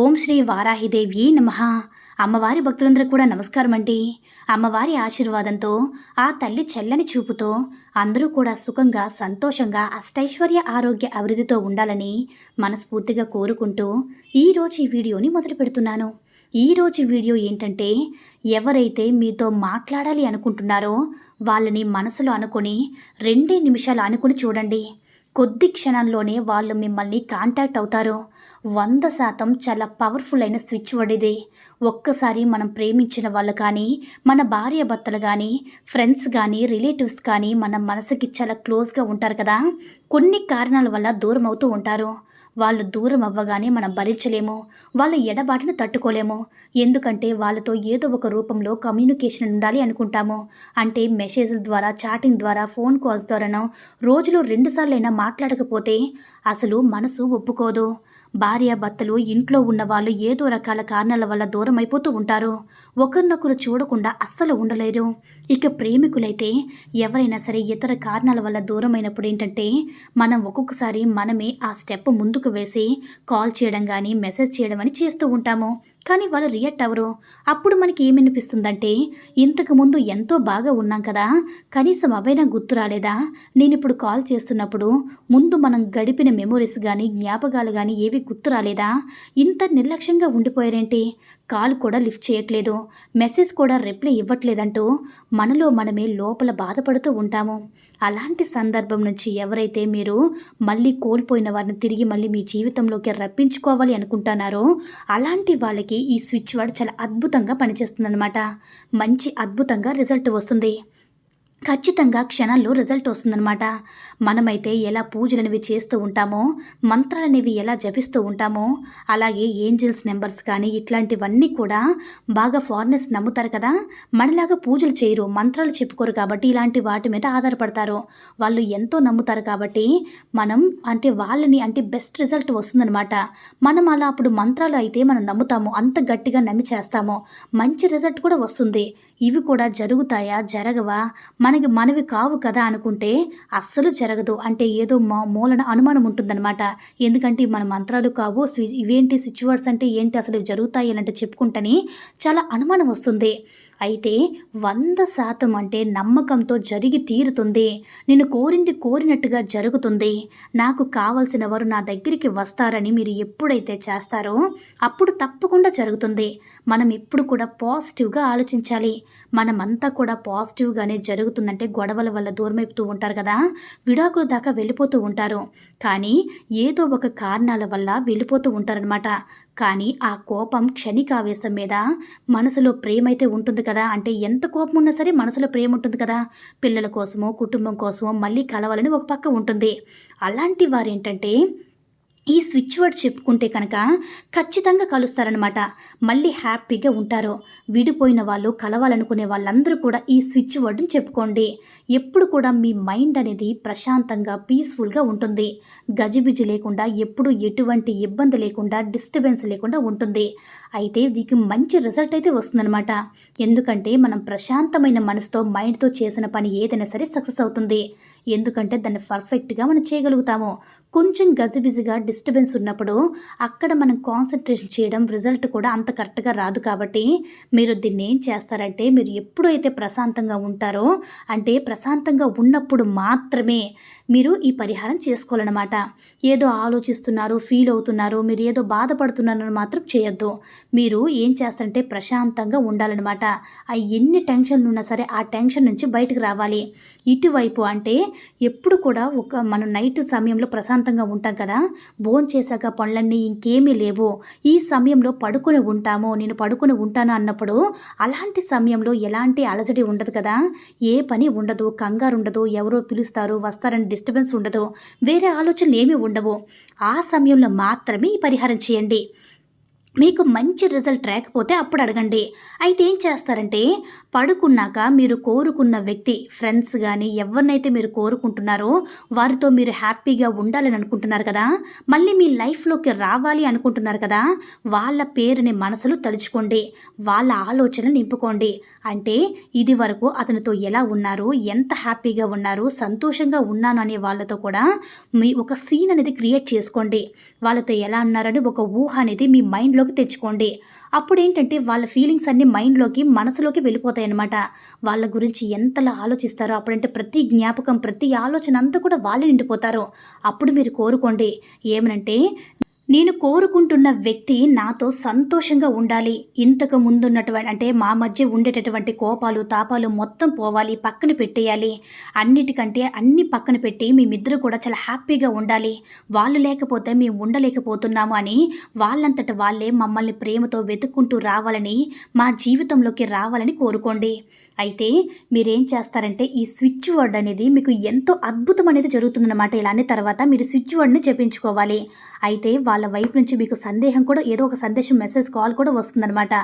ఓం శ్రీ వారాహిదేవి నమ. అమ్మవారి భక్తులందరూ కూడా నమస్కారం అండి. అమ్మవారి ఆశీర్వాదంతో ఆ తల్లి చల్లని చూపుతో అందరూ కూడా సుఖంగా సంతోషంగా అష్టైశ్వర్య ఆరోగ్య అభివృద్ధితో ఉండాలని మనస్ఫూర్తిగా కోరుకుంటూ ఈరోజు ఈ వీడియోని మొదలు పెడుతున్నాను. ఈరోజు వీడియో ఏంటంటే ఎవరైతే మీతో మాట్లాడాలి అనుకుంటున్నారో వాళ్ళని మనసులో అనుకొని రెండే నిమిషాలు అనుకుని చూడండి. కొద్ది క్షణంలోనే వాళ్ళు మిమ్మల్ని కాంటాక్ట్ అవుతారు. వంద శాతం చాలా పవర్ఫుల్ అయిన స్విచ్ వడిది. ఒక్కసారి మనం ప్రేమించిన వాళ్ళు కానీ మన భార్య భర్తలు కానీ ఫ్రెండ్స్ కానీ రిలేటివ్స్ కానీ మన మనసుకి చాలా క్లోజ్గా ఉంటారు కదా. కొన్ని కారణాల వల్ల దూరం అవుతూ ఉంటారు. వాళ్ళు దూరం అవ్వగానే మనం భరించలేము. వాళ్ళ ఎడబాటును తట్టుకోలేము. ఎందుకంటే వాళ్ళతో ఏదో ఒక రూపంలో కమ్యూనికేషన్ ఉండాలి అనుకుంటాము. అంటే మెసేజ్ల ద్వారా చాటింగ్ ద్వారా ఫోన్ కాల్స్ ద్వారానో రోజులో రెండుసార్లైనా మాట్లాడకపోతే అసలు మనసు ఒప్పుకోదు. భార్య భర్తలు ఇంట్లో ఉన్న వాళ్ళు ఏదో రకాల కారణాల వల్ల దూరం అయిపోతూ ఉంటారు. ఒకరినొకరు చూడకుండా అస్సలు ఉండలేరు. ఇక ప్రేమికులైతే ఎవరైనా సరే ఇతర కారణాల వల్ల దూరం అయినప్పుడు ఏంటంటే మనం ఒక్కొక్కసారి మనమే ఆ స్టెప్ ముందుకు వేసి కాల్ చేయడం కానీ మెసేజ్ చేయడం అని చేస్తూ ఉంటాము. కానీ వాళ్ళు రియాక్ట్ అవ్వరు. అప్పుడు మనకి ఏమనిపిస్తుందంటే ఇంతకుముందు ఎంతో బాగా ఉన్నాం కదా కనీసం అవైనా గుర్తు రాలేదా? నేను ఇప్పుడు కాల్ చేస్తున్నప్పుడు ముందు మనం గడిపిన మెమొరీస్ కానీ జ్ఞాపకాలు కానీ ఏవి గుర్తు రాలేదా? ఇంత నిర్లక్ష్యంగా ఉండిపోయారేంటి? కాల్ కూడా లిఫ్ట్ చేయట్లేదు. మెసేజ్ కూడా రిప్లై ఇవ్వట్లేదంటూ మనలో మనమే లోపల బాధపడుతూ ఉంటాము. అలాంటి సందర్భం నుంచి ఎవరైతే మీరు మళ్ళీ కోల్పోయిన వారిని తిరిగి మళ్ళీ మీ జీవితంలోకి రప్పించుకోవాలి అనుకుంటున్నారో అలాంటి వాళ్ళకి ఈ స్విచ్ వర్డ్ చాలా అద్భుతంగా పనిచేస్తుందన్నమాట. మంచి అద్భుతంగా రిజల్ట్ వస్తుంది. ఖచ్చితంగా క్షణాల్లో రిజల్ట్ వస్తుందన్నమాట. మనమైతే ఎలా పూజలనేవి చేస్తూ ఉంటామో మంత్రాలనేవి ఎలా జపిస్తూ ఉంటామో అలాగే ఏంజిల్స్ నెంబర్స్ కానీ ఇట్లాంటివన్నీ కూడా బాగా ఫారినర్స్ నమ్ముతారు కదా. మనలాగా పూజలు చేయరు మంత్రాలు చెప్పుకోరు కాబట్టి ఇలాంటి వాటి మీద ఆధారపడతారు. వాళ్ళు ఎంతో నమ్ముతారు కాబట్టి మనం అంటే వాళ్ళని అంటే బెస్ట్ రిజల్ట్ వస్తుందన్నమాట. మనం అలా అప్పుడు మంత్రాలు అయితే మనం నమ్ముతాము అంత గట్టిగా నమ్మి చేస్తాము. మంచి రిజల్ట్ కూడా వస్తుంది. ఇవి కూడా జరుగుతాయా జరగవా? మన మనకి మనవి కావు కదా అనుకుంటే అస్సలు జరగదు. అంటే ఏదో మా మూలన అనుమానం ఉంటుందన్నమాట. ఎందుకంటే మన మంత్రాలు కావు ఇవేంటి సిచ్యువర్స్ అంటే ఏంటి అసలు జరుగుతాయి ఇలాంటి చెప్పుకుంటని చాలా అనుమానం వస్తుంది. అయితే వంద శాతం అంటే నమ్మకంతో జరిగి తీరుతుంది. నేను కోరింది కోరినట్టుగా జరుగుతుంది. నాకు కావలసిన వారు నా దగ్గరికి వస్తారని మీరు ఎప్పుడైతే చేస్తారో అప్పుడు తప్పకుండా జరుగుతుంది. మనం ఎప్పుడు కూడా పాజిటివ్గా ఆలోచించాలి. మనమంతా కూడా పాజిటివ్గానే జరుగుతుంది. జరుగుతుందంటే గొడవల వల్ల దూరమైపోతూ ఉంటారు కదా. విడాకుల దాకా వెళ్ళిపోతూ ఉంటారు. కానీ ఏదో ఒక కారణాల వల్ల వెళ్ళిపోతూ ఉంటారనమాట కానీ ఆ కోపం క్షణికావేశం మీద మనసులో ప్రేమ అయితే ఉంటుంది కదా. అంటే ఎంత కోపం ఉన్నా సరే మనసులో ప్రేమ ఉంటుంది కదా. పిల్లల కోసమో కుటుంబం కోసమో మళ్ళీ కలవాలని ఒక పక్క ఉంటుంది. అలాంటి వారు ఏంటంటే ఈ స్విచ్ వర్డ్ చెప్పుకుంటే కనుక ఖచ్చితంగా కలుస్తారనమాట మళ్ళీ హ్యాపీగా ఉంటారు విడిపోయిన వాళ్ళు కలవాలనుకునే వాళ్ళందరూ కూడా ఈ స్విచ్ వర్డ్ని చెప్పుకోండి. ఎప్పుడు కూడా మీ మైండ్ అనేది ప్రశాంతంగా పీస్ఫుల్గా ఉంటుంది. గజిబిజి లేకుండా ఎప్పుడు ఎటువంటి ఇబ్బంది లేకుండా డిస్టర్బెన్స్ లేకుండా ఉంటుంది. అయితే దీనికి మంచి రిజల్ట్ అయితే వస్తుందన్నమాట. ఎందుకంటే మనం ప్రశాంతమైన మనసుతో మైండ్తో చేసిన పని ఏదైనా సరే సక్సెస్ అవుతుంది. ఎందుకంటే దాన్ని పర్ఫెక్ట్గా మనం చేయగలుగుతాము. కొంచెం గజిబిజిగా డిస్టర్బెన్స్ ఉన్నప్పుడు అక్కడ మనం కాన్సన్ట్రేషన్ చేయడం రిజల్ట్ కూడా అంత కరెక్ట్గా రాదు కాబట్టి మీరు దీన్ని ఏం చేస్తారంటే మీరు ఎప్పుడైతే ప్రశాంతంగా ఉంటారో అంటే ప్రశాంతంగా ఉన్నప్పుడు మాత్రమే మీరు ఈ పరిహారం చేసుకోవాలన్నమాట. ఏదో ఆలోచిస్తున్నారు ఫీల్ అవుతున్నారు మీరు ఏదో బాధపడుతున్నారని మాత్రం చేయొద్దు. మీరు ఏం చేస్తారంటే ప్రశాంతంగా ఉండాలన్నమాట. ఆ ఎన్ని టెన్షన్లు ఉన్నా సరే ఆ టెన్షన్ నుంచి బయటకు రావాలి. ఇటువైపు అంటే ఎప్పుడు కూడా ఒక మనం నైట్ సమయంలో ప్రశాంతంగా ఉంటాం కదా. భోన్ చేశాక పనులన్నీ ఇంకేమీ లేవు. ఈ సమయంలో పడుకొని ఉంటాము. నేను పడుకొని ఉంటాను అన్నప్పుడు అలాంటి సమయంలో ఎలాంటి అలజడి ఉండదు కదా. ఏ పని ఉండదు. కంగారు ఉండదు. ఎవరో పిలుస్తారు. వస్తారని డిస్టర్బెన్స్ ఉండదు. వేరే ఆలోచనలు ఏమీ ఉండవు. ఆ సమయంలో మాత్రమే ఈ పరిహారం చేయండి. మీకు మంచి రిజల్ట్ రాకపోతే అప్పుడు అడగండి. అయితే ఏం చేస్తారంటే పడుకున్నాక మీరు కోరుకున్న వ్యక్తి ఫ్రెండ్స్ కానీ ఎవరినైతే మీరు కోరుకుంటున్నారో వారితో మీరు హ్యాపీగా ఉండాలని అనుకుంటున్నారు కదా మళ్ళీ మీ లైఫ్లోకి రావాలి అనుకుంటున్నారు కదా వాళ్ళ పేరుని మనసులో తలుచుకోండి. వాళ్ళ ఆలోచన నింపుకోండి. అంటే ఇది వరకు అతనితో ఎలా ఉన్నారు ఎంత హ్యాపీగా ఉన్నారు సంతోషంగా ఉన్నాను అనే వాళ్ళతో కూడా మీ ఒక సీన్ అనేది క్రియేట్ చేసుకోండి. వాళ్ళతో ఎలా ఉన్నారని ఒక ఊహ అనేది మీ మైండ్లో మైండ్లోకి తెచ్చుకోండి. అప్పుడు ఏంటంటే వాళ్ళ ఫీలింగ్స్ అన్ని మైండ్లోకి మనసులోకి వెళ్ళిపోతాయి అన్నమాట వాళ్ళ గురించి ఎంతలా ఆలోచిస్తారో అప్పుడంటే ప్రతి జ్ఞాపకం ప్రతి ఆలోచన అంతా కూడా వాళ్ళే నిండిపోతారు. అప్పుడు మీరు కోరుకోండి. ఏమనంటే నేను కోరుకుంటున్న వ్యక్తి నాతో సంతోషంగా ఉండాలి. ఇంతకు ముందున్నటువంటి అంటే మా మధ్య ఉండేటటువంటి కోపాలు తాపాలు మొత్తం పోవాలి పక్కన పెట్టేయాలి. అన్నిటికంటే అన్ని పక్కన పెట్టి మేమిద్దరు కూడా చాలా హ్యాపీగా ఉండాలి. వాళ్ళు లేకపోతే మేము ఉండలేకపోతున్నాము అని వాళ్ళంతట వాళ్ళే మమ్మల్ని ప్రేమతో వెతుక్కుంటూ రావాలని మా జీవితంలోకి రావాలని కోరుకోండి. అయితే మీరేం చేస్తారంటే ఈ స్విచ్ వర్డ్ అనేది మీకు ఎంతో అద్భుతం అనేది జరుగుతుందన్నమాట. ఇలానే తర్వాత మీరు స్విచ్ వర్డ్ని చెప్పించుకోవాలి అయితే వాళ్ళ వైపు నుంచి మీకు సందేహం కూడా ఏదో ఒక సందేశం మెసేజ్ కాల్ కూడా వస్తుందన్నమాట.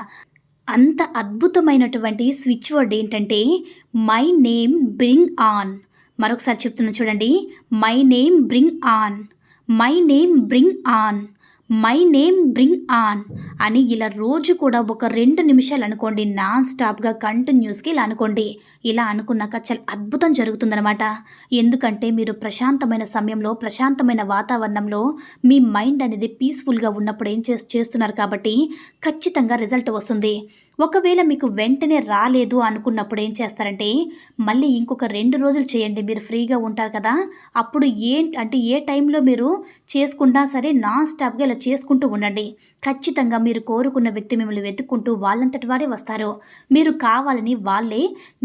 అంత అద్భుతమైనటువంటి స్విచ్ వర్డ్ ఏంటంటే మై నేమ్ బ్రింగ్ ఆన్ మరొకసారి చెప్తున్నా చూడండి. My name bring on my name bring on my name bring on అని ఇలా రోజు కూడా ఒక రెండు నిమిషాలు అనుకోండి నాన్ స్టాప్గా కంటిన్యూస్గా ఇలా అనుకోండి. ఇలా అనుకున్నాక చాలా అద్భుతం జరుగుతుందనమాట ఎందుకంటే మీరు ప్రశాంతమైన సమయంలో ప్రశాంతమైన వాతావరణంలో మీ మైండ్ అనేది పీస్ఫుల్గా ఉన్నప్పుడు ఏం చేస్ చేస్తున్నారు కాబట్టి ఖచ్చితంగా రిజల్ట్ వస్తుంది. ఒకవేళ మీకు వెంటనే రాలేదు అనుకున్నప్పుడు ఏం చేస్తారంటే మళ్ళీ ఇంకొక రెండు రోజులు చేయండి. మీరు ఫ్రీగా ఉంటారు కదా అప్పుడు ఏ అంటే ఏ టైంలో మీరు చేసుకున్నా సరే నాన్ స్టాప్గా ఇలా చేసుకుంటూ ఉండండి. ఖచ్చితంగా మీరు కోరుకున్న వ్యక్తి మిమ్మల్ని వెతుక్కుంటూ వాళ్ళంతటి వారే వస్తారు. మీరు కావాలని వాళ్ళే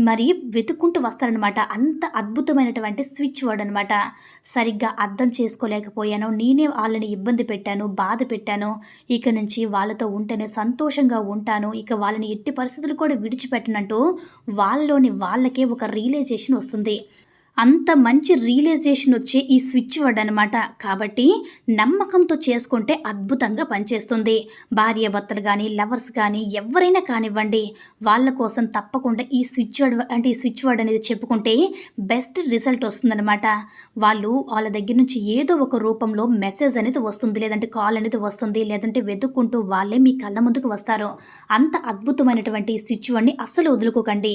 మరి వెతుక్కుంటూ వస్తారనమాట అంత అద్భుతమైనటువంటి స్విచ్ వర్డ్ అనమాట సరిగ్గా అర్థం చేసుకోలేకపోయాను. నేనే వాళ్ళని ఇబ్బంది పెట్టాను బాధ పెట్టాను. ఇక నుంచి వాళ్ళతో ఉంటేనే సంతోషంగా ఉంటాను. ఇక వాళ్ళని ఎట్టి పరిస్థితులు కూడా విడిచిపెట్టనంటూ వాళ్ళలోని వాళ్ళకే ఒక రియలైజేషన్ వస్తుంది. అంత మంచి రియలైజేషన్ వచ్చే ఈ స్విచ్ వర్డ్ అనమాట కాబట్టి నమ్మకంతో చేసుకుంటే అద్భుతంగా పనిచేస్తుంది. భార్య భర్తలు కానీ లవర్స్ కానీ ఎవరైనా కానివ్వండి వాళ్ళ కోసం తప్పకుండా ఈ స్విచ్ వర్డ్ అంటే ఈ స్విచ్ వర్డ్ అనేది చెప్పుకుంటే బెస్ట్ రిజల్ట్ వస్తుందన్నమాట. వాళ్ళు వాళ్ళ దగ్గర నుంచి ఏదో ఒక రూపంలో మెసేజ్ అనేది వస్తుంది లేదంటే కాల్ అనేది వస్తుంది లేదంటే వెతుక్కుంటూ వాళ్ళే మీ కళ్ళ ముందుకు వస్తారు. అంత అద్భుతమైనటువంటి స్విచ్ వర్డ్ని అస్సలు వదులుకోకండి.